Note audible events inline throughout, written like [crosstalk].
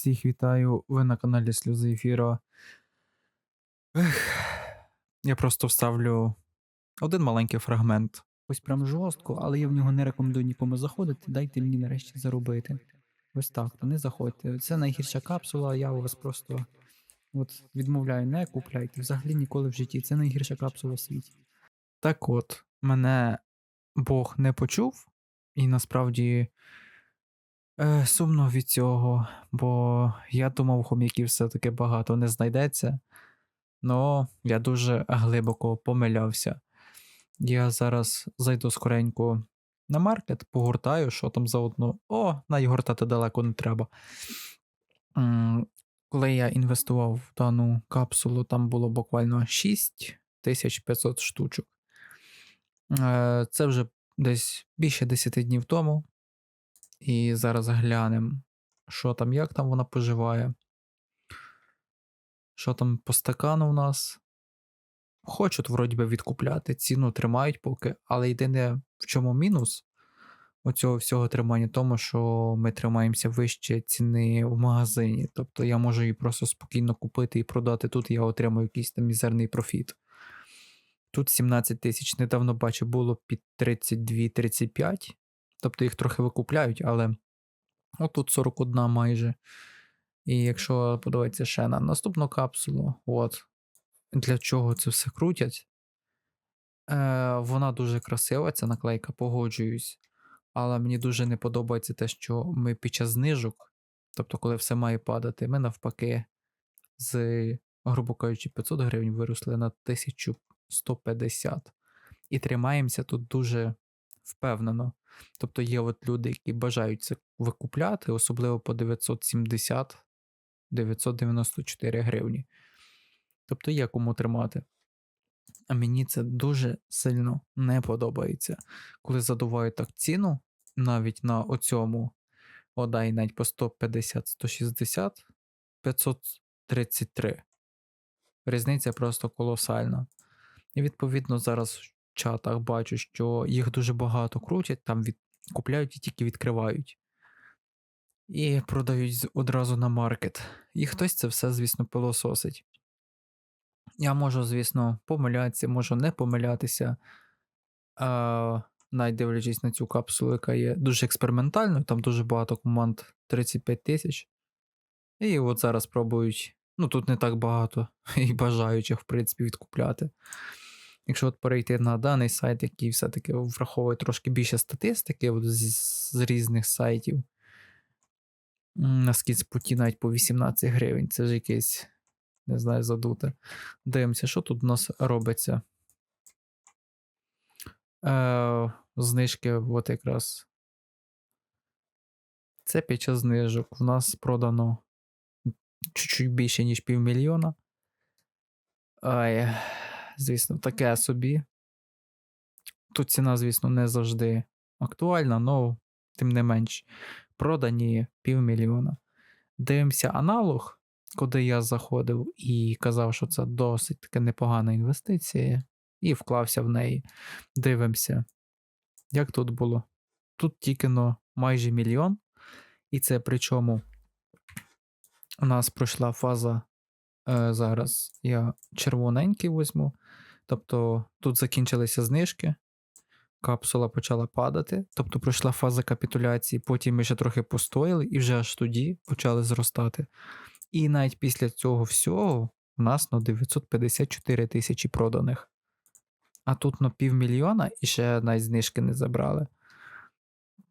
Всіх вітаю, ви на каналі Сльози Ефіра. Ех, я просто вставлю один маленький фрагмент. Ось прям жорстко, але я в нього не рекомендую нікому заходити. Дайте мені нарешті заробити. Ось так, то не заходьте. Це найгірша капсула, я у вас просто от відмовляю, не купляйте. Взагалі ніколи в житті. Це найгірша капсула в світі. Так от, мене Бог не почув, і насправді е, сумно від цього, бо я думав, хом'яків все-таки багато не знайдеться. Ну, я дуже глибоко помилявся. Я зараз зайду скоренько на маркет, погортаю, що там заодно. О, навіть гортати далеко не треба. Коли я інвестував в дану капсулу, там було буквально 6500 штучок. Е, Це вже десь більше 10 днів тому. І зараз глянемо, що там, як там вона поживає. Що там по стакану у нас? Хочуть, вроді би, відкупляти, ціну тримають поки, але єдине, в чому мінус оцього всього тримання, тому що ми тримаємося вище ціни в магазині. Тобто я можу її просто спокійно купити і продати тут, і я отримаю якийсь там мізерний профіт. Тут 17 тисяч, недавно бачив, було під 32-35, тобто їх трохи викупляють, але отут 41 майже. І якщо подивитися ще на наступну капсулу, от для чого це все крутять. Е, Вона дуже красива, ця наклейка, погоджуюсь. Але мені дуже не подобається те, що ми під час знижок, тобто, коли все має падати, ми навпаки з, грубо кажучи, 500 гривень виросли на 1150. І тримаємося тут дуже впевнено. Тобто є от люди, які бажають це викупляти, особливо по 970 994 гривні. Тобто є кому тримати. А мені це дуже сильно не подобається. Коли задувають так ціну, навіть на оцьому, одай навіть по 150, 160, 533. Різниця просто колосальна. І відповідно зараз чатах бачу, що їх дуже багато крутять, там від... купляють і тільки відкривають. І продають одразу на маркет. І хтось це все, звісно, пилососить. Я можу, звісно, помилятися, можу не помилятися, а, навіть дивлячись на цю капсулу, яка є дуже експериментальною, там дуже багато команд 35 тисяч. І от зараз пробують. Ну, тут не так багато [laughs] і бажаючих, в принципі, відкупляти. Якщо от перейти на даний сайт, який все-таки враховує трошки більше статистики от з, з різних сайтів, на скідспоті навіть по 18 гривень, це ж якесь, не знаю, задуте. Дивимося, що тут у нас робиться. Е, знижки, от якраз. Це під час знижок. В нас продано чуть-чуть більше, ніж півмільйона. Ай, звісно, таке собі. Тут ціна, звісно, не завжди актуальна, але тим не менш, продані півмільйона. Дивимося аналог, куди я заходив і казав, що це досить таки непогана інвестиція, і вклався в неї. Дивимося, як тут було. Тут тільки но майже мільйон, і це причому у нас пройшла фаза. Е, зараз я червоненький візьму. Тобто тут закінчилися знижки, капсула почала падати, тобто пройшла фаза капітуляції, потім ми ще трохи постояли, і вже аж тоді почали зростати. І навіть після цього всього у нас на 954 тисячі проданих. А тут на півмільйона і ще навіть знижки не забрали.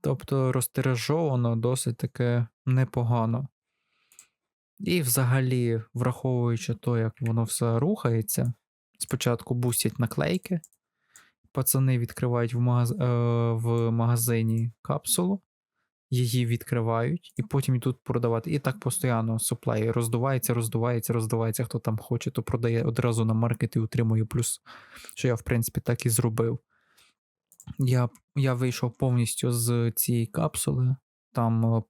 Тобто розтиражовано досить таке непогано. І взагалі, враховуючи то, як воно все рухається, спочатку бустять наклейки, пацани відкривають в, магаз... е, в магазині капсулу, її відкривають, і потім йдуть продавати. І так постійно суплай роздувається, роздувається, роздувається. Хто там хоче, то продає одразу на маркет і утримує плюс, що я, в принципі, так і зробив. Я, я вийшов повністю з цієї капсули. Там е,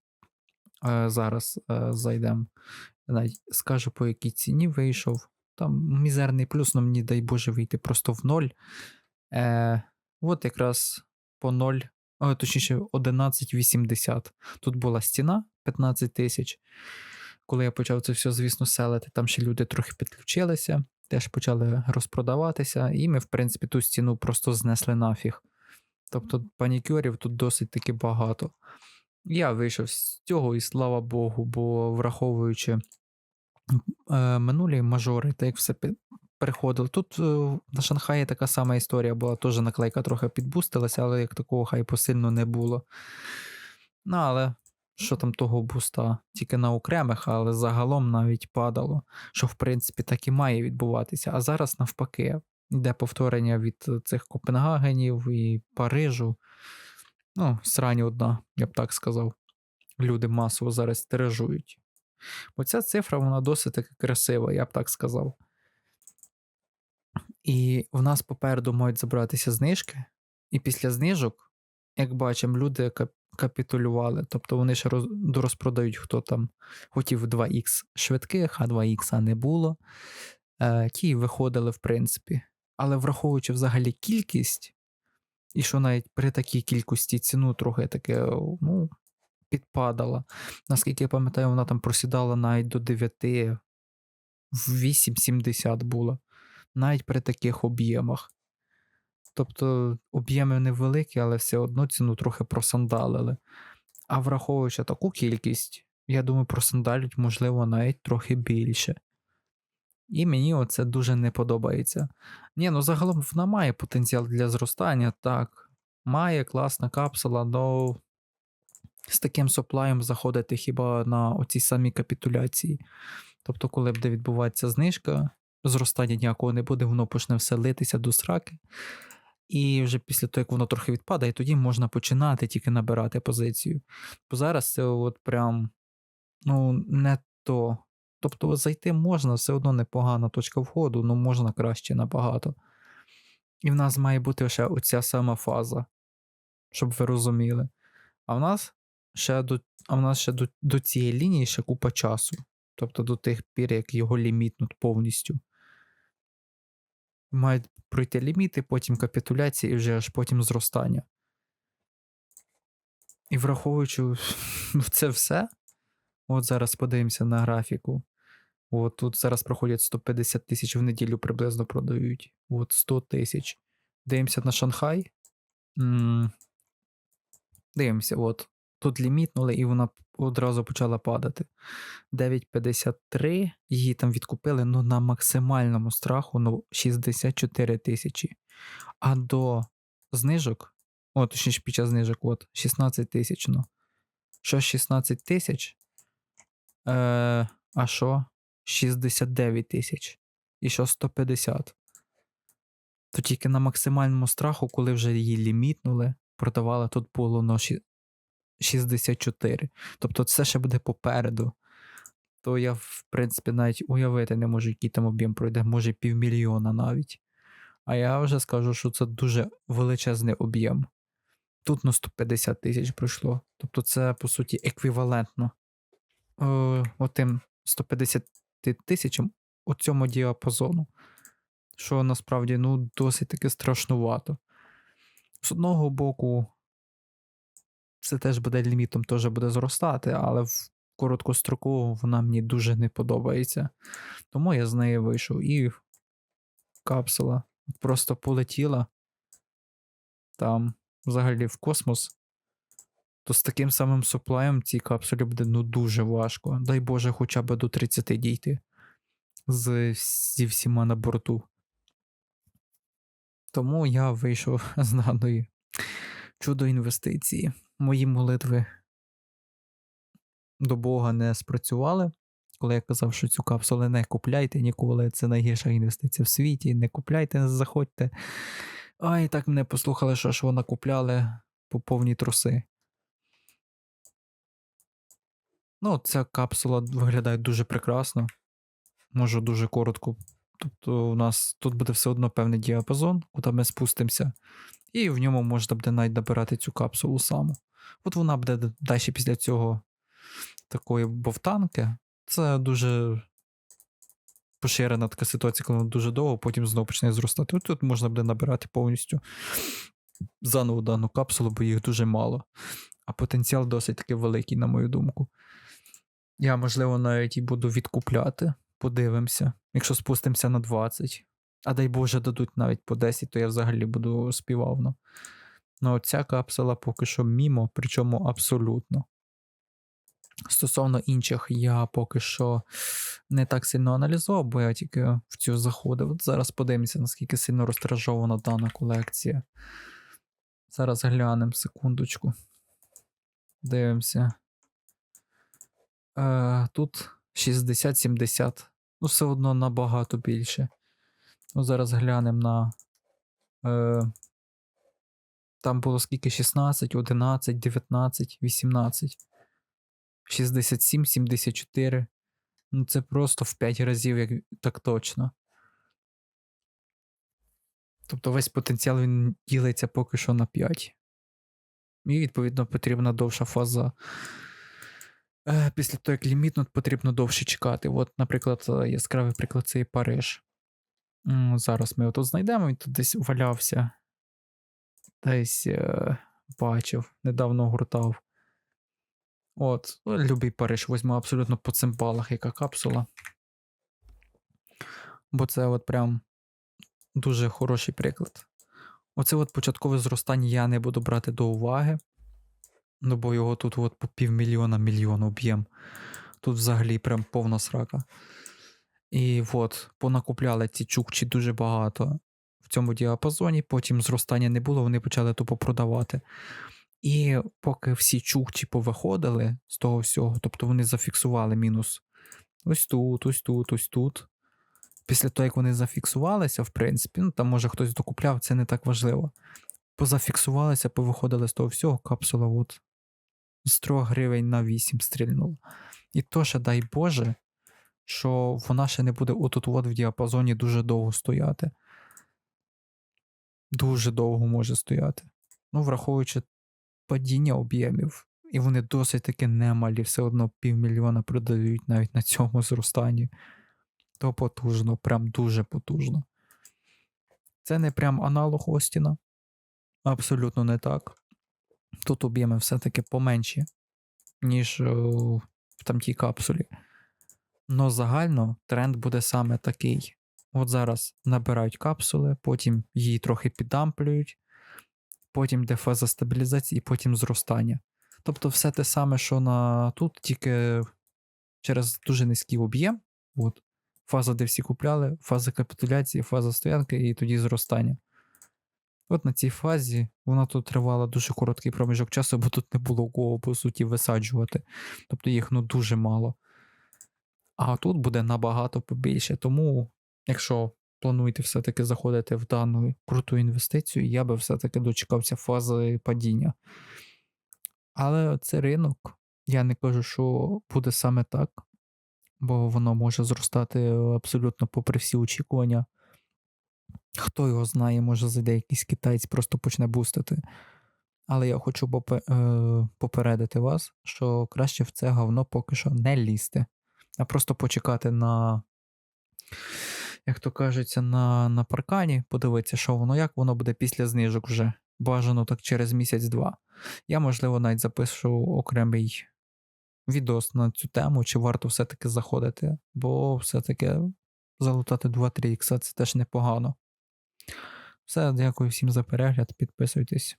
е, зараз е, зайдемо. Скажу, по якій ціні вийшов. Там мізерний плюс, але мені дай Боже вийти просто в ноль. Е, от якраз по 0, а, точніше, 11,80. Тут була стіна 15 тисяч. коли я почав це все, звісно, селити, там ще люди трохи підключилися, теж почали розпродаватися, і ми, в принципі, ту стіну просто знесли нафіг. Тобто панікюрів тут досить таки багато. Я вийшов з цього, і слава Богу, бо враховуючи е, минулі мажори, так як все переходило. Тут е, на Шанхаї така сама історія була, теж наклейка трохи підбустилася, але як такого хайпу сильно не було. Ну, але що там того буста? Тільки на окремих, але загалом навіть падало, що в принципі так і має відбуватися. А зараз навпаки, йде повторення від цих Копенгагенів і Парижу. Ну, срань одна, я б так сказав. Люди масово зараз тиражують. Бо ця цифра, вона досить таки красива, я б так сказав. І в нас попереду мають забратися знижки, і після знижок, як бачимо, люди капітулювали. Тобто вони ще роз, розпродають, хто там хотів 2х швидких, а 2х не було. Е, ті виходили, в принципі. Але враховуючи взагалі кількість, і що навіть при такій кількості ціну трохи таке, ну, підпадала. Наскільки я пам'ятаю, вона там просідала навіть до 9, 8,70 було. Навіть при таких об'ємах. Тобто об'єми невеликі, але все одно ціну трохи просандалили. А враховуючи таку кількість, я думаю, просандалють, можливо, навіть трохи більше. І мені оце дуже не подобається. Ні, ну загалом вона має потенціал для зростання, так. Має класна капсула, але з таким соплаєм заходити хіба на оці самі капітуляції. Тобто, коли буде відбуватися знижка, зростання ніякого не буде, воно почне все литися до сраки. І вже після того, як воно трохи відпадає, тоді можна починати тільки набирати позицію. Бо зараз це от прям ну, не то. Тобто зайти можна, все одно непогана точка входу, але можна краще набагато. І в нас має бути ще оця сама фаза, щоб ви розуміли. А в нас ще до, а в нас ще до, до цієї лінії ще купа часу. Тобто до тих пір, як його лімітнуть повністю. Мають пройти ліміти, потім капітуляції і вже аж потім зростання. І враховуючи [laughs] це все, от зараз подивимося на графіку. От тут зараз проходять 150 тисяч в неділю приблизно продають. От 100 тисяч. Дивимося на Шанхай. Дивимося, от. Тут лімітнули, і вона одразу почала падати. 9,53. Її там відкупили ну, на максимальному страху ну, 64 тисячі. А до знижок, о, точніше, під час знижок, от, 16 тисяч. Ну. Що 16 тисяч? Е, а що? 69 тисяч. І що 150. То тільки на максимальному страху, коли вже її лімітнули, продавали тут було на ші- 64. Тобто це ще буде попереду. То я, в принципі, навіть уявити не можу, який там об'єм пройде, може півмільйона навіть. А я вже скажу, що це дуже величезний об'єм. Тут на 150 тисяч пройшло. Тобто це, по суті, еквівалентно е, отим 150 тисячам у цьому діапазону. Що насправді ну, досить таки страшнувато. З одного боку, це теж буде лімітом, теж буде зростати, але в короткостроково вона мені дуже не подобається. Тому я з неї вийшов. І капсула просто полетіла там, взагалі, в космос. То з таким самим суплаєм цій капсулі буде ну дуже важко. Дай Боже, хоча б до 30 дійти з, зі всіма на борту. Тому я вийшов [laughs] з даної чудо інвестиції. Мої молитви до Бога не спрацювали. Коли я казав, що цю капсулу не купляйте ніколи, це найгірша інвестиція в світі. Не купляйте, не заходьте. А і так мене послухали, що ж вона купляли по повні труси. Ну, ця капсула виглядає дуже прекрасно. Можу дуже коротко. Тобто, у нас тут буде все одно певний діапазон, куди ми спустимося, і в ньому можна буде навіть набирати цю капсулу саму. От вона буде далі після цього такої бовтанки. Це дуже поширена така ситуація, коли вона дуже довго, потім знову почне зростати. От тут можна буде набирати повністю заново дану капсулу, бо їх дуже мало. А потенціал досить таки великий, на мою думку. Я, можливо, навіть і буду відкупляти. Подивимося. Якщо спустимося на 20. А дай Боже, дадуть навіть по 10, то я взагалі буду співавно. Ну, ця капсула поки що мімо, причому абсолютно. Стосовно інших, я поки що не так сильно аналізував, бо я тільки в цю заходив. От зараз подивимося, наскільки сильно розтиражована дана колекція. Зараз глянемо секундочку. Дивимося. Е, тут 60-70. Ну, все одно набагато більше. Ну, зараз глянемо на. Е, там було скільки? 16, 11, 19, 18. 67, 74. Ну, це просто в 5 разів, як так точно. Тобто весь потенціал він ділиться поки що на 5. І, відповідно, потрібна довша фаза. Е, Після того, як лімітно, потрібно довше чекати. От, наприклад, е, яскравий приклад це і Париж. Зараз ми його тут знайдемо, він тут десь валявся. Десь е, бачив, недавно гуртав. От, ну, любий Париж візьму абсолютно по цим балах, яка капсула. Бо це от прям дуже хороший приклад. Оце от початкове зростання я не буду брати до уваги. Ну, бо його тут от по півмільйона мільйон об'єм. Тут взагалі прям повна срака. І от, понакупляли ці чукчі дуже багато в цьому діапазоні, потім зростання не було, вони почали тупо продавати. І поки всі чукчі повиходили з того всього, тобто вони зафіксували мінус ось тут, ось тут, ось тут. Після того, як вони зафіксувалися, в принципі, ну там може хтось докупляв, це не так важливо. Позафіксувалися, повиходили з того всього, капсула от з 3 гривень на 8 стрільнула. І то ще дай Боже, що вона ще не буде отут от в діапазоні дуже довго стояти. Дуже довго може стояти. Ну, враховуючи падіння об'ємів, і вони досить таки немалі, все одно півмільйона продають навіть на цьому зростанні. То потужно, прям дуже потужно. Це не прям аналог Остіна. Абсолютно не так. Тут об'єми все-таки поменші, ніж е, в тамтій капсулі. Но загально тренд буде саме такий. От зараз набирають капсули, потім її трохи підамплюють, потім йде фаза стабілізації і потім зростання. Тобто все те саме, що на тут, тільки через дуже низький об'єм. От, Фаза, де всі купляли, фаза капітуляції, фаза стоянки і тоді зростання. От на цій фазі вона тут тривала дуже короткий проміжок часу, бо тут не було кого, по суті, висаджувати. Тобто їх ну дуже мало. А тут буде набагато побільше. Тому, якщо плануєте все-таки заходити в дану круту інвестицію, я би все-таки дочекався фази падіння. Але це ринок. Я не кажу, що буде саме так, бо воно може зростати абсолютно попри всі очікування. Хто його знає, може зайде якийсь китаєць, просто почне бустити. Але я хочу е, попередити вас, що краще в це говно поки що не лізти, а просто почекати на, як то кажеться, на, на паркані, подивитися, що воно, як воно буде після знижок вже. Бажано так через місяць-два. Я, можливо, навіть запишу окремий відос на цю тему, чи варто все-таки заходити, бо все-таки залутати 2-3 ікса це теж непогано. Все, дякую всім за перегляд, підписуйтесь.